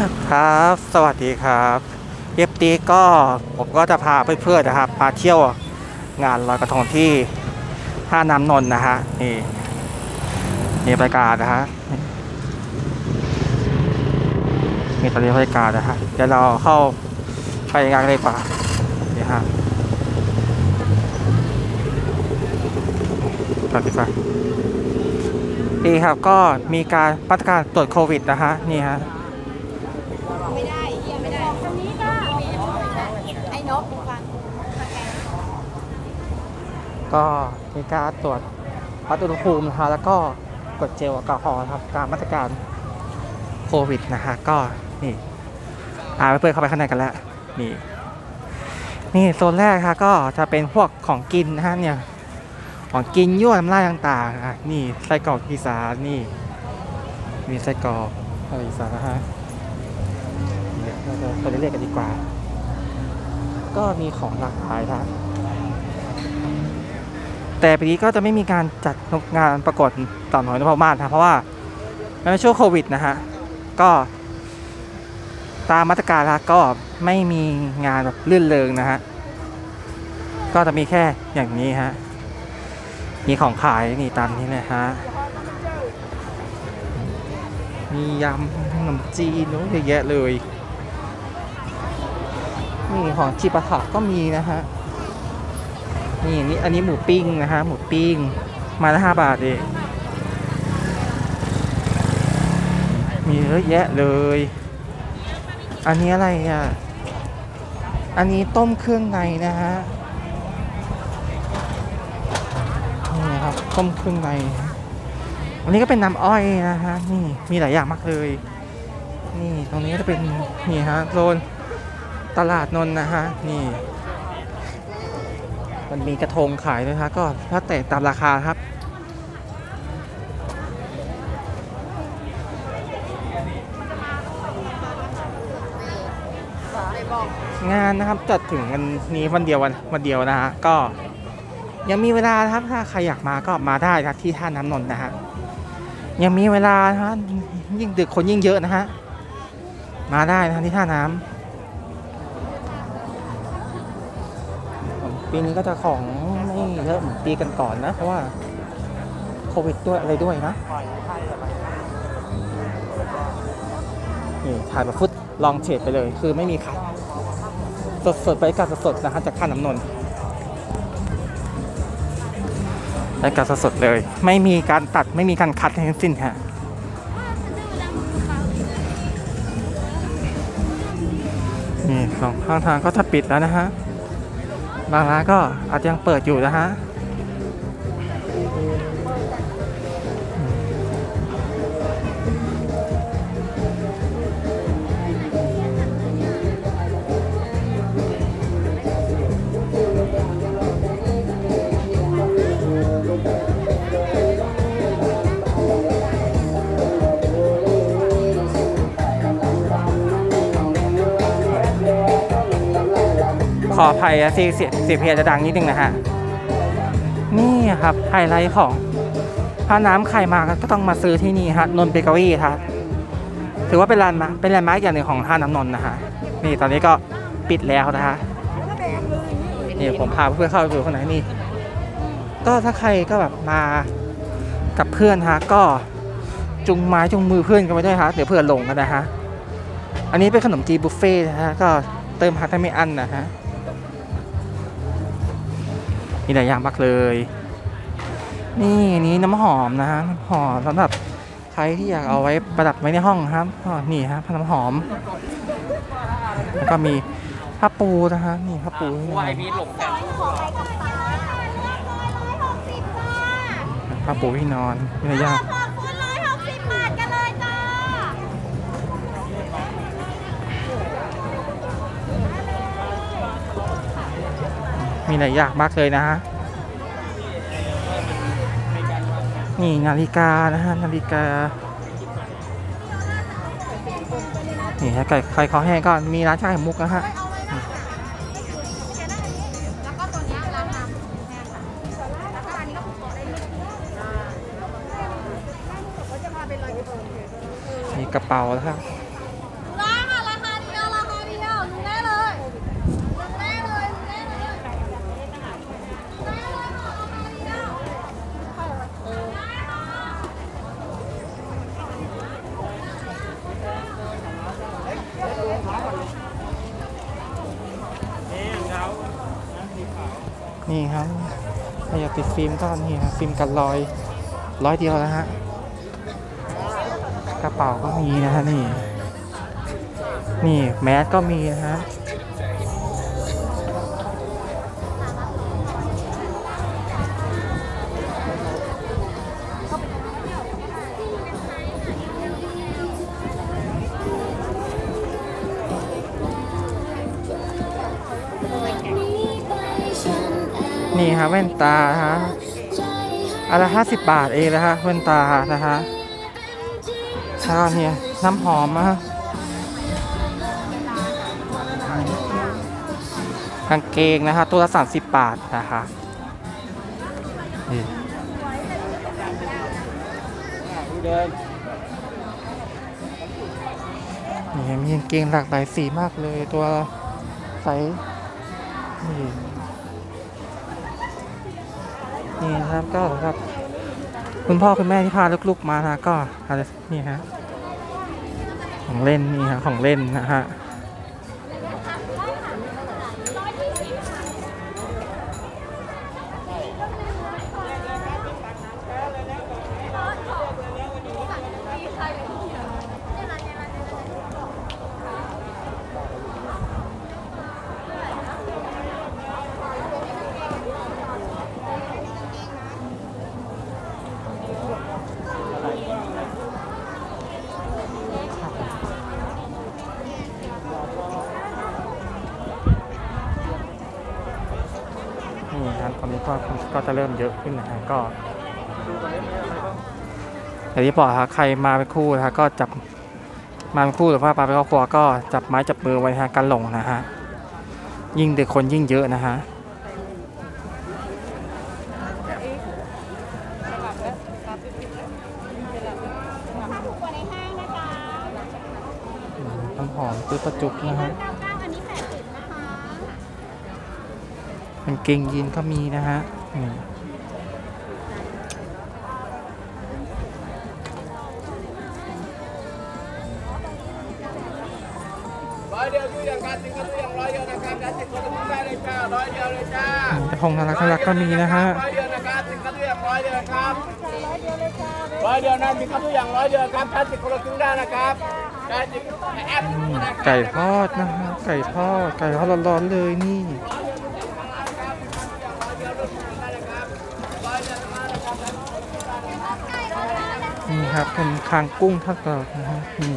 ครับ สวัสดีครับเย็บตีก็ผมก็จะพาเพื่อนๆนะครับมาเที่ยวงานลอยกระทงที่ท่าน้ำนนท์นะฮะนี่นี่บรรยากาศนะฮะนี่ตอนนี้บรรยากาศนะฮะเดี๋ยวเราเข้าไปงานเลยดีกว่านี่ฮะปฏิบัติดีครับก็มีการมาตรการตรวจโควิดนะฮะนี่ฮะ ฮียไม่ได้งนี้ก็ไอ้นกฟังก็มีการตรวจวัดอุณหภูมินะคะแล้วก็กดเจลแอลกอฮอล์ครับตามมาตรการโควิดนะฮะก็นี่อาเพื่อนเข้าไปข้างในกันแล้วนี่นี่โซนแรกค่ะก็จะเป็นพวกของกินนะฮะเนี่ยของกินยั่วน้ำลายต่างๆอะนี่ไส้กรอกอีสานนี่มีไส้กรอกอะไรอีสานนะฮะ เดี๋ยวเราจะไปเรื่อยๆกันดีกว่า ก็มีของหลากหลายนะแต่ปีนี้ก็จะไม่มีการจัดงานประกวดต่อมหอยนพมาศนะเพราะว่ามันเป็นช่วงโควิดนะฮะ ก็ตามมาตรการแล้วก็ไม่มีงานแบบลื่นเริงนะฮะ ก็จะมีแค่อย่างนี้ฮะ มีของขายนี่ตามนี้เลยฮะ มียำขนมจีนเยอะแยะเลย นี่ของจิปาถะก็มีนะฮะนี่อันนี้อันนี้หมูปิ้งนะฮะหมูปิ้งมาละห้าบาทเองมีเยอะแยะเลย อันนี้อะไรอะ อันนี้ต้มเครื่องในนะฮะนี่ครับต้มเครื่องใน อันนี้ก็เป็นน้ำอ้อยนะฮะนี่มีหลายอย่างมากเลย นี่ตรงนี้ก็จะเป็นนี่ฮะโซน ตลาดนนท์นะฮะ นี่ มันมีกระทงขายด้วยครับก็แล้วแต่ตามราคาครับ งานนะครับจัดถึงวันนี้วันเดียววันวันเดียวนะฮะ ก็ยังมีเวลาครับถ้าใครอยากมาก็มาได้นะที่ท่าน้ำนนท์นะฮะยังมีเวลานะฮะยิ่งดึกคนยิ่งเยอะนะฮะมาได้นะที่ท่าน้ำ ปีนี้ก็จะของไม่เยอะเหมือนปีกันก่อนนะ เพราะว่าโควิดด้วยอะไรด้วยนะนี่ถ่ายแบบฟุตลองเฉดไปเลย คือไม่มีขัดสดสดๆไปกับสดๆนะฮะจากท่าน้ำนนท์ไปกับสดๆเลย ไม่มีการตัดไม่มีการคัดทั้งสิ้นฮะนี่สองข้างทางก็จะปิดแล้วนะฮะ บางร้านก็อาจจะยังเปิดอยู่นะฮะ ออภัยนะเสียงเสียงเสียงเพลงจะดังนิดนึงนะฮะ นี่ครับไฮไลท์ของถ้าน้ำใครมาก็ต้องมาซื้อที่นี่ฮะนนเบเกอรี่ครับถือว่าเป็นร้านมาเป็นแลนด์มาร์กอย่างหนึ่งของท่าน้ำนนนะฮะนี่ตอนนี้ก็ปิดแล้วนะฮะนี่ผมพาเพื่อนเข้าไปดูข้างในนี่ก็ถ้าใครก็แบบมากับเพื่อนฮะก็จุงไม้จุงมือเพื่อนกันไปด้วยฮะเดี๋ยวเพื่อนหลงกันนะฮะอันนี้เป็นขนมจีบุฟเฟ่ต์นะฮะก็เติมฮัทได้ไม่อั้นนะฮะ มีหลายอย่างมากเลย นี่อันนี้น้ำหอมนะฮะน้ำหอมสำหรับใครที่อยากเอาไว้ประดับไว้ในห้องครับอ๋อนี่ฮะน้ำหอม แล้วก็มีผ้าปูนะฮะนี่ผ้าปูผ้าปูที่นอนมีหลายอย่าง ขอบคุณร้อยหกสิบบาทกันเลยจ้า มีหลายอย่างมากเลยนะฮะนี่นาฬิกานะฮะนาฬิกานี่ฮะากิดใครเขาแห้งก็มีร้านชาไข่มุกนะฮะมีกระเป๋าแล้วครับ นี่ครับถ้าอยากติดฟิล์มก็นี่ครับฟิล์มกันรอยร้อยเดียวนะฮะกระเป๋าก็มีนะฮะนี่ นี่แมสก็มีนะฮะ นี่ฮะแว่นตาฮะอันละห้าสิบบาทเองนะฮะแว่นตานะฮะแล้วก็เนี่ยน้ำหอมนะฮะกางเกงนะฮะตัวละสามสิบบาทนะคะนี่นี่มีกางเกงหลากหลายสีมากเลยตัวใสนี่ นี่นะครับก็สำหรับคุณพ่อคุณแม่ที่พาลูกๆมานะก็อะไรนี่ฮะของเล่นนี่ฮะของเล่นนะฮะ ก็ก็จะเริ่มเยอะขึ้นนะฮะก็อย่างที่บอกครับใครมาเป็นคู่นะฮะก็จับมาเป็นคู่หรือว่ามาเป็นครอบครัวก็จับไม้จับมือไว้ฮะกันหลงนะฮะยิ่งเด็กคนยิ่งเยอะนะฮะถูกกว่าในห้างนะคะอืมน้ำหอมซื้อประจุกนะฮะ เก้าเก้าอันนี้แปดสิบนะคะ กางเกงยีนก็มีนะฮะนี่ร้อยเดียวดูอย่างการติดก็ดูอย่างร้อยเดียวนะครับการติดก็ดูได้เลยจ้าร้อยเดียวเลยจ้านี่กระพงน่ารักน่ารักก็มีนะฮะร้อยเดียวนะครับติดก็ดูอย่างร้อยเดียวนะครับร้อยเดียวนะติดก็ดูอย่างร้อยเดียวครับการติดคนละครึ่งได้นะครับการติดแอปอืมไก่ทอดนะฮะไก่ทอดไก่ทอดร้อนๆเลยนี่ ครับ เป็นคางกุ้งทอดกรอบนะฮะนี่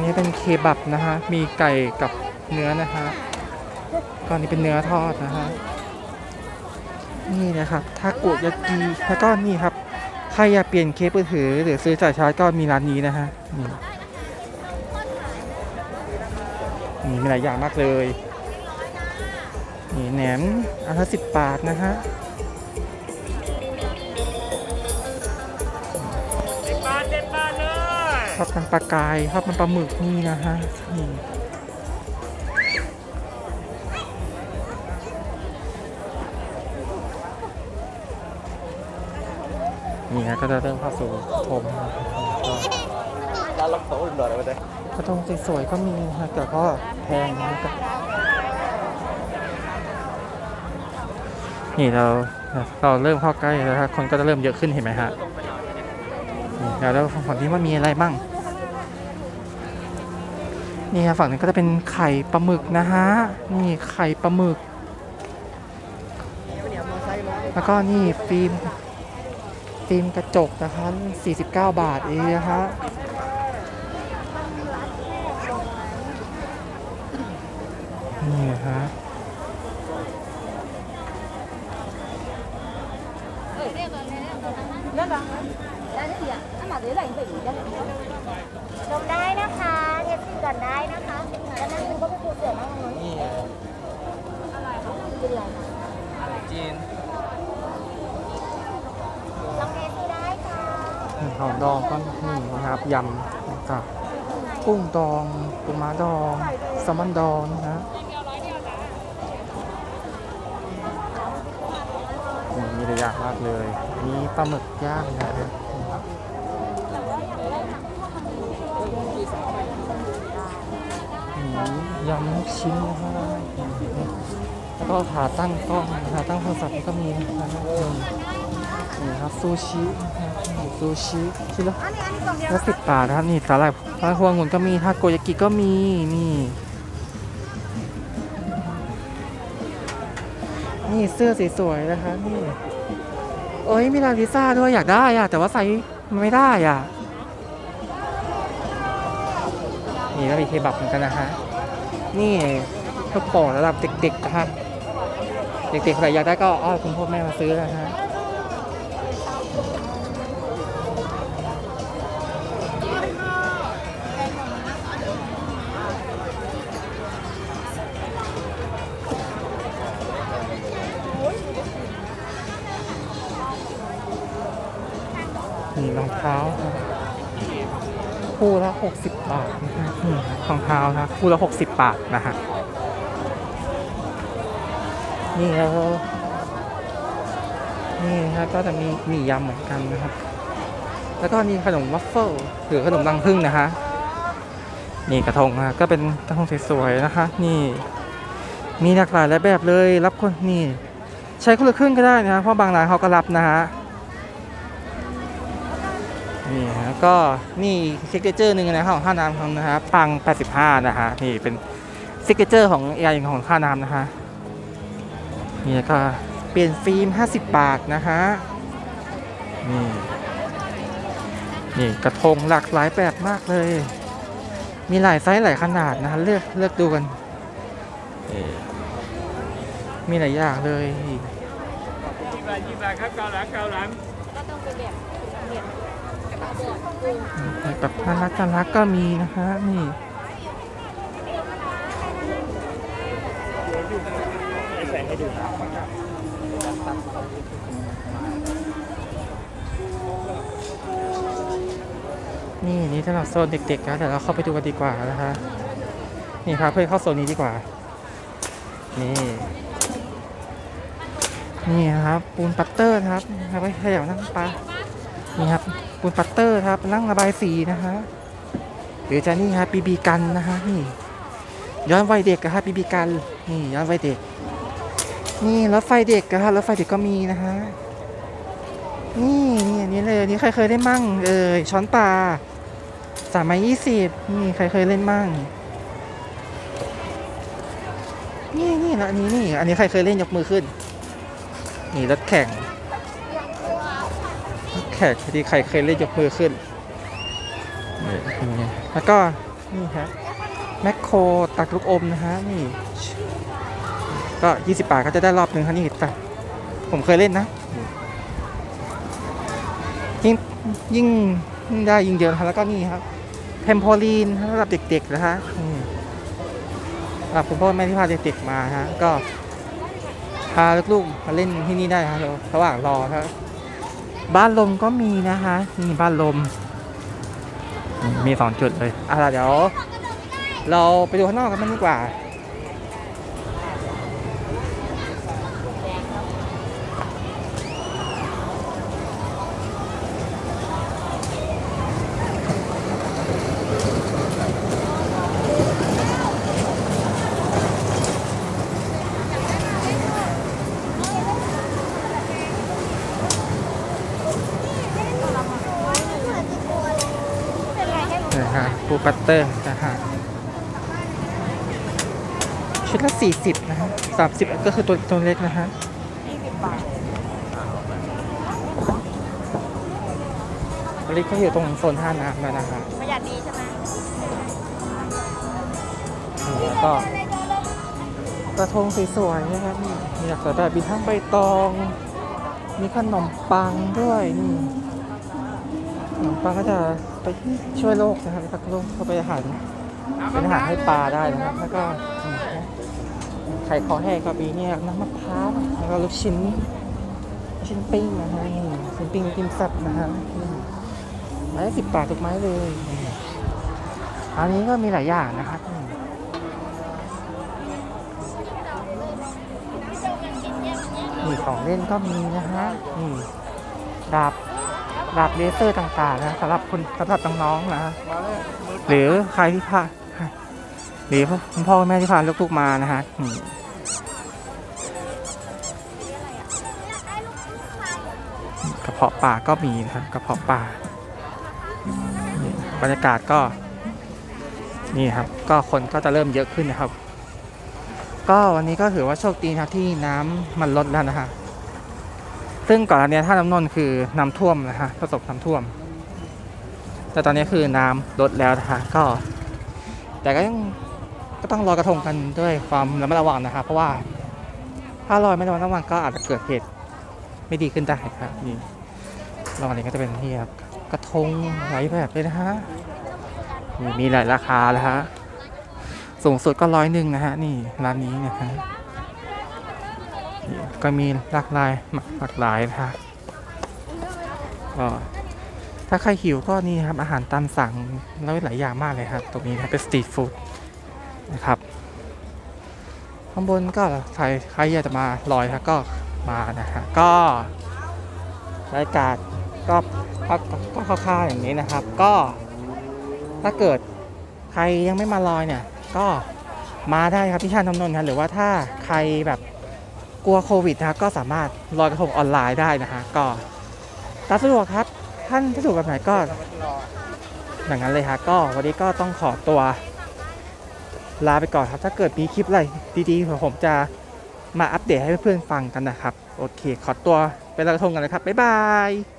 นี่เป็นเคบับนะฮะ มีไก่กับเนื้อนะฮะก็อันนี้เป็นเนื้อทอดนะฮะ นี่นะครับทาโกยากิแล้วก็นี่ครับ ใครอยากเปลี่ยนเคสมือถือหรือซื้อจ่ายชาร์จก็มีร้านนี้นะฮะ นี่นี่มีหลายอย่างมากเลย นี่แหนมอันละสิบบาทนะฮะ ทอดมันปลากายทอดมันปลาหมึกนี่นะฮะนี่นี่นะก็จะเริ่มเข้าสู่ชมนะครับร้านล็อกโต๊ะหน่อยเลยก็ต้องสวยๆก็มีนะฮะแต่ก็แพงนะครับนี่เราเราเริ่มเข้าใกล้แล้วครับคนก็จะเริ่มเยอะขึ้นเห็นไหมฮะนี่เดี๋ยวฝั่งนี้ว่ามีอะไรบ้าง นี่ฮะฝั่งนี้ก็จะเป็นไข่ปลาหมึกนะฮะ นี่ไข่ปลาหมึก แล้วก็นี่ฟิล์มฟิล์มกระจกนะคะ49 บาทเองนะฮะนี่ฮะ ลงได้นะคะเทสซิ่งก่อนได้นะคะแล้วนั่งดูก็ไปปูเสือนั่งตรงนู้น นี่ เป็นไรคะ จีน ลองเทสดูได้ค่ะ หอม ดองก็นี่นะครับยำนะครับกุ้งดองปูม้าดองแซลมอนดองนะฮะมีหลายอย่างมากเลย มีปลาหมึกย่างนะฮะยำลูกชิ้นนะฮะก็ขาตั้งกล้องขาตั้งโทรศัพท์ก็มีนะครับ นี่นี่ครับซูชินะครับนี่ซูชิชิ้นละอันนี้อันนี้กล่องเดียวละสิบบาทนะครับนี่สาหร่ายปลาพวงองุ่นก็มีทาโกยากิก็มีนี่นี่เสื้อสวยๆนะคะนี่โอ้ยมีลาลิซ่าด้วยอยากได้อะแต่ว่าใส่มันไม่ได้อะนี่ก็มีเคบับเหมือนกันนะฮะนี่ทุกของระดับเด็กๆนะครับเด็กๆใครอยากได้ก็อ้อนคุณพ่อแม่มาซื้อนะฮะ นี่รองเท้าคู่ละ60 บาทนะครับนี่รองเท้านะคู่ละ60 บาทนะฮะนี่แล้วนี่นะครับก็จะมีหมี่ยำเหมือนกันนะครับ แล้วก็มีขนมวัฟเฟิลหรือขนมรังผึ้งนะฮะนี่กระทงนะก็เป็นกระทงสวยๆนะคะ นี่มีหลากหลายหลายแบบเลยรับคนนี่ใช้คนละครึ่งก็ได้นะเพราะบางร้านเขาก็รับนะฮะ นี่ฮะก็นี่ซิกเนเจอร์หนึ่งนะครับของข้าวน้ำของนะฮะปัง 85 นะฮะนี่เป็นซิกเนเจอร์ของยาอย่างของข้าวน้ำนะฮะนี่ก็เปลี่ยนฟิล์ม 50 บาทนะฮะนี่นี่กระทงหลากหลายแบบมากเลย มีหลายไซส์หลายขนาดนะฮะเลือกเลือกดูกันมีหลายอย่างเลยยี่บาทยี่บาทครับเกาหลังเกาหลังก็ต้องเป็นแบบแบบ แบบน่ารักน่ารักก็มีนะฮะนี่นี่นี่สำหรับโซนเด็กๆนะเดี๋ยวเราเข้าไปดูกันดีกว่านะคะนี่ครับเพื่อนเข้าโซนนี้ดีกว่า นี่ นี่ครับ ปูนปัตเตอร์นะครับเอาไว้ขยับนั่งปลานี่ครับ ปูนปัตเตอร์ครับนั่งระบายสีนะฮะหรือจะนี่ครับบีบีกันนะฮะนี่ย้อนวัยเด็กอะฮะบีบีกันนี่ย้อนวัยเด็ก นี่รถไฟเด็กอะฮะรถไฟเด็กก็มีนะฮะนี่นี่อันนี้เลยนนี้ใครเคยได้มั่งเอ่ยช้อนปลาสามไม้ยี่สิบนี่ใครเคยเล่นมั่งนี่นี่ล้วอันนี้นี่อันนี้ใครเคยเล่นยกมือขึ้น นี่รถแข่ง แข่งที่ใครเคยเล่นยกมือขึ้นนี่นี่แล้วก็ นี่ฮะแมคโครตักลูกอมนะฮะ นี่ ก็ 20 บาทก็จะได้รอบหนึ่งครับนี่แต่ผมเคยเล่นนะ ยิ่งยิ่งได้ยิ่งเยอะครับแล้วก็นี่ครับเทมโพลีนสำหรับเด็กๆนะฮะสำหรับคุณพ่อแม่ที่พาเด็กๆมาฮะ ก็พาลูกๆมาเล่นที่นี่ได้ครับระหว่างรอครับ บ้านลมก็มีนะคะนี่บ้านลม มีสองจุดเลยอะเดี๋ยว เราไปดูข้างนอกกันบ้างดีกว่า นะ ฮะปูปัตเตอร์นะฮะชุดละ 40 นะฮะ30 ก็คือตัวตัวเล็กนะฮะอันนี้ก็อยู่ตรงโซนท่าน้ำแล้วนะฮะประหยัดดีใช่ไหมนี่แล้วก็กระทงสวยๆนะครับนี่มีหลากหลายแบบมีทั้งใบตอง มีขนมปังด้วยนี่ขนม ปังก็จะไปช่วยโลกนะครับรักโลกเข้าไปอาหารเป็นอาหารให้ปลาได้นะครับ แล้วก็ไข่คอแห้งก็มีเนี่ยน้ำมะพร้าวแล้วก็ลูกชิ้นลูกชิ้นปิ้งนะฮะชิ้นปิ้งติมสับนะฮะไม้สิบบาททุกไม้เลยอันนี้ก็มีหลายอย่างนะครับนี่ของเล่นก็มีนะฮะนี่ดาบ ดาบเลเซอร์ต่างๆนะสำหรับคุณสำหรับน้องๆนะหรือใครที่พาหรือคุณพ่อแม่ที่พาลูกๆมานะฮะกระเพาะปลาก็มีนะกระเพาะปลาบรรยากาศก็นี่ครับ ก็คนก็จะเริ่มเยอะขึ้นนะครับ ก็วันนี้ก็ถือว่าโชคดีนะที่น้ำมันลดแล้วนะฮะ ซึ่งก่อนอันเนี้ท่าน้ำนนท์คือน้ำท่วมนะฮะประสบน้ำท่วม แต่ตอนนี้คือน้ำลดแล้วนะคะก็ แต่ก็ยังก็ต้องลอยกระทงกันด้วยความระมัดระวังนะครับเพราะว่าถ้าลอยไม่ระมัดระวังก็อาจจะเกิดเหตุไม่ดีขึ้นได้ครับนี่รางวัลนี้ก็จะเป็นที่ครับกระทงหลายแบบเลยนะฮะมีมีหลายราคาแล้วฮะสูงสุดก็ร้อยหนึ่งนะฮะนี่ร้านนี้นะฮะ ก็มีหลากหลายหลากหลายนะฮะก็ถ้าใครหิวก็นี่ครับอาหารตามสั่งแล้วหลายอย่างมากเลยครับ ตรงนี้นะเป็นสตรีทฟู้ดนะครับข้างบนก็ใครใครอยากจะมาลอยครับก็มานะฮะก็บรรยากาศก็ก็คร่าวๆอย่างนี้นะครับ ก็ถ้าเกิดใครยังไม่มาลอยเนี่ย ก็มาได้ครับที่ชาญทำนนท์ครับหรือว่าถ้าใครแบบ กลัวโควิดนะครับก็สามารถลอยกระทงออนไลน์ได้นะฮะก็ตามสะดวกครับท่านที่ถูกแบบไหนก็อย่างนั้นเลยฮะก็วันนี้ก็ต้องขอตัวลาไปก่อนครับ ถ้าเกิดมีคลิปอะไรดีๆผมจะมาอัปเดตให้เพื่อนๆฟังกันนะครับ โอเค ขอตัวไปลอยกระทงกันเลยครับ บ๊ายบาย